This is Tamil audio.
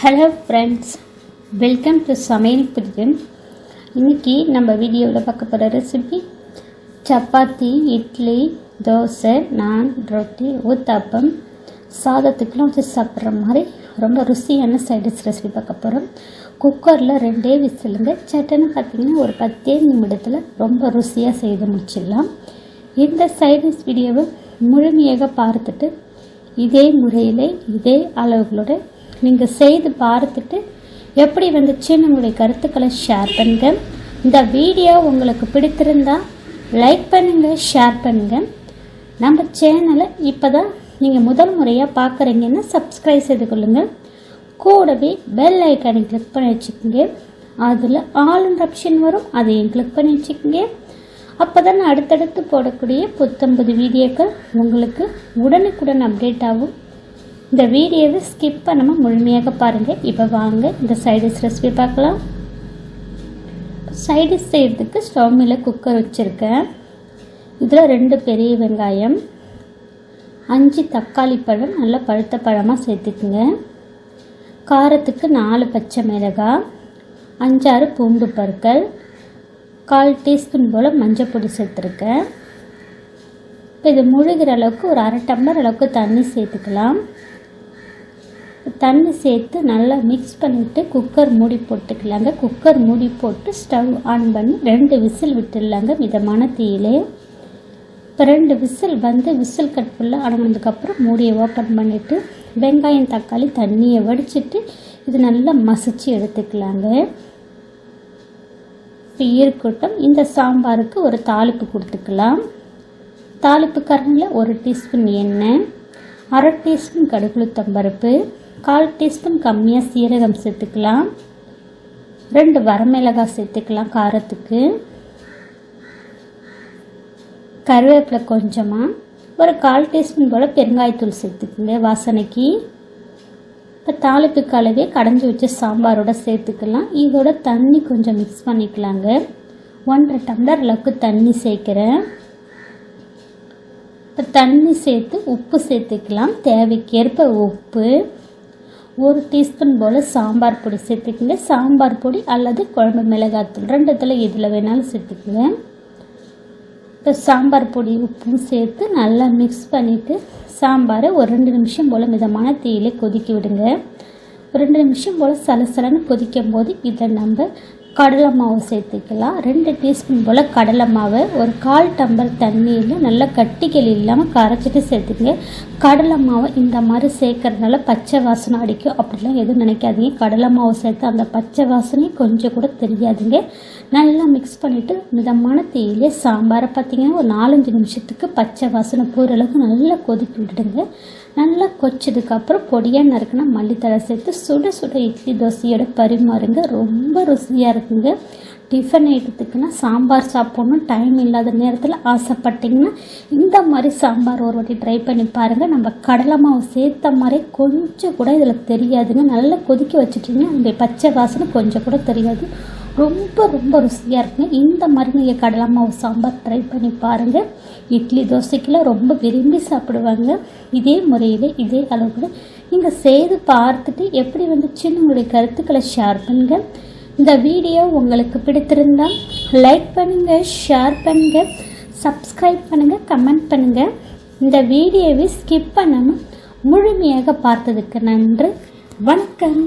ஹலோ ஃப்ரெண்ட்ஸ் வெல்கம் டு சமையல் பிரியம் இன்றைக்கி நம்ம வீடியோவில் பார்க்க போகிற ரெசிபி சப்பாத்தி இட்லி தோசை நான் ரொட்டி ஊத்தாப்பம் சாதத்துக்கெலாம் வச்சு சாப்பிட்ற மாதிரி ரொம்ப ருசியான சைடிஷ் ரெசிபி பார்க்க போகிறோம் குக்கரில் ரெண்டே விசிலுங்க சட்டுன்னு பார்த்திங்கன்னா ஒரு பத்தே நிமிடத்தில் ரொம்ப ருசியாக செய்து முடிச்சிடலாம். இந்த சைடிஷ் வீடியோவை முழுமையாக பார்த்துட்டு இதே முறையில் இதே அளவுகளோட நீங்கள் செய்து பார்த்துட்டு எப்படி வந்துச்சுன்னு உங்களுடைய கருத்துக்களை ஷேர் பண்ணுங்கள் இந்த வீடியோ உங்களுக்கு பிடித்திருந்தா லைக் பண்ணுங்கள் ஷேர் பண்ணுங்கள் நம்ம சேனலை இப்போ தான் நீங்கள் முதல் முறையாக பார்க்குறீங்கன்னா சப்ஸ்கிரைப் செய்து கொள்ளுங்கள் கூடவே பெல் ஐக்கானை கிளிக் பண்ணி வச்சுக்கோங்க. அதில் ஆல் ஆப்ஷன் வரும் அதையும் கிளிக் பண்ணி வச்சுக்கோங்க. அப்போ தான் அடுத்தடுத்து போடக்கூடிய புத்தம்பது வீடியோக்கள் உங்களுக்கு உடனுக்குடன் அப்டேட் ஆகும். இந்த வீடியோவை ஸ்கிப் பண்ணாமல் முழுமையாக பாருங்கள் இப்போ வாங்க இந்த சைடிஷ் ரெசிபி பார்க்கலாம். சைடிஷ் செய்கிறதுக்கு ஸ்டவ் மேலே குக்கர் வச்சுருக்கேன். இதில் ரெண்டு பெரிய வெங்காயம் அஞ்சு தக்காளி பழம் நல்லா பழுத்த பழமாக சேர்த்துக்குங்க. காரத்துக்கு நாலு பச்சை மிளகாய் அஞ்சாறு பூண்டு பற்கள் கால் டீஸ்பூன் போல் மஞ்சள் பொடி சேர்த்துருக்கேன். இப்போ இது முழுகிற அளவுக்கு ஒரு அரை டம்ளர் அளவுக்கு தண்ணி சேர்த்துக்கலாம். தண்ணி சேர்த்து நல்லா மிக்ஸ் பண்ணிவிட்டு குக்கர் மூடி போட்டுக்கலாங்க. குக்கர் மூடி போட்டு ஸ்டவ் ஆன் பண்ணி ரெண்டு விசில் விட்டுடலாங்க மிதமான தீயிலே. இப்போ ரெண்டு விசில் வந்து விசில் கட் ஃபுல்லாக அடங்கினதுக்கப்புறம் மூடியை ஓப்பன் பண்ணிவிட்டு வெங்காயம் தக்காளி தண்ணியை வடிச்சிட்டு இது நல்லா மசிச்சு எடுத்துக்கலாங்க. இப்போ இருக்கட்டும் இந்த சாம்பாருக்கு ஒரு தாளிப்பு கொடுத்துக்கலாம். தாளிப்பு கரண்டில் ஒரு டீஸ்பூன் எண்ணெய் அரை டீஸ்பூன் கடுகுளுத்தம்பருப்பு கால் டீஸ்பூன் கம்மியாக சீரகம் சேர்த்துக்கலாம். ரெண்டு வரமிளகாய் சேர்த்துக்கலாம் காரத்துக்கு. கருவேப்பிலை கொஞ்சமாக ஒரு கால் டீஸ்பூன் போல் பெருங்காயத்தூள் சேர்த்துக்குங்க வாசனைக்கு. இப்போ தாளிப்பு கலவையை கடைஞ்சி வச்ச சாம்பாரோட சேர்த்துக்கலாம். இதோட தண்ணி கொஞ்சம் மிக்ஸ் பண்ணிக்கலாங்க. ஒன்றரை டம்ளர் அளவுக்கு தண்ணி சேர்க்குறேன். இப்போ தண்ணி சேர்த்து உப்பு சேர்த்துக்கலாம். தேவைக்கேற்ப உப்பு. ஒரு டீஸ்பூன் போல் சாம்பார் பொடி சேர்த்துக்கங்க. சாம்பார் பொடி அல்லது குழம்பு மிளகாத்தூள் ரெண்டுத்தில் எதில் வேணாலும் சேர்த்துக்குங்க. இப்போ சாம்பார் பொடி உப்பும் சேர்த்து நல்லா மிக்ஸ் பண்ணிவிட்டு சாம்பாரை ஒரு ரெண்டு நிமிஷம் போல் மிதமான தீயிலே கொதிக்க விடுங்க. ரெண்டு நிமிஷம் போல் சலசலன்னு கொதிக்கும் போது இதை நம்ம கடலை மாவு சேர்த்துக்கலாம். ரெண்டு டீஸ்பூன் போல் கடலை மாவை ஒரு கால் டம்பர் தண்ணியில் நல்லா கட்டிக்கல் இல்லாமல் கரைச்சிட்டு சேர்த்துக்கங்க. கடலை மாவை இந்த மாதிரி சேர்க்கறதுனால பச்சை வாசனை அடிக்கும். அப்படிலாம் எதுவும் நினைக்காதீங்க. கடலை மாவு சேர்த்து அந்த பச்சை வாசனையும் கொஞ்சம் கூட தெரியாதுங்க. நல்லா மிக்ஸ் பண்ணிவிட்டு மிதமான தீயிலே சாம்பாரை பார்த்திங்கன்னா ஒரு நாலஞ்சு நிமிஷத்துக்கு பச்சை வாசனை போகிற அளவுக்கு நல்லா கொதிக்கி விட்டுடுங்க. நல்லா கொச்சதுக்கப்புறம் பொடியாக நறுக்கினா மல்லித்தழை சேர்த்து சுட சுட இட்லி தோசையோட பரிமாறுங்க. ரொம்ப ருசியாக இருக்கும் இருக்குங்க. டிஃபன் ஐட்டத்துக்குன்னா சாம்பார் சாப்பிட்ணும். டைம் இல்லாத நேரத்தில் ஆசைப்பட்டிங்கன்னா இந்த மாதிரி சாம்பார் ஒரு வாட்டி ட்ரை பண்ணி பாருங்கள் நம்ம கடலை மாவு சேர்த்த மாதிரி கொஞ்சம் கூட இதில் தெரியாதுங்க. நல்லா கொதிக்க வச்சுட்டிங்கன்னா அந்த பச்சை வாசனை கொஞ்சம் கூட தெரியாது. ரொம்ப ரொம்ப ருசியாக இருக்குங்க. இந்த மாதிரி நீங்கள் கடலை மாவு சாம்பார் ட்ரை பண்ணி பாருங்கள் இட்லி தோசைக்கெல்லாம் ரொம்ப விரும்பி சாப்பிடுவாங்க. இதே முறையில் இதே அளவுக்கு. நீங்கள் செய்து பார்த்துட்டு எப்படி வந்துச்சுன்னு உங்களுடைய கருத்துக்களை ஷேர் பண்ணுங்கள் இந்த வீடியோ உங்களுக்கு பிடித்திருந்தால் லைக் பண்ணுங்கள் ஷேர் பண்ணுங்கள் சப்ஸ்கிரைப் பண்ணுங்கள் கமெண்ட் பண்ணுங்கள் இந்த வீடியோவை ஸ்கிப் பண்ணாமல் முழுமையாக பார்த்ததுக்கு நன்றி. வணக்கம்.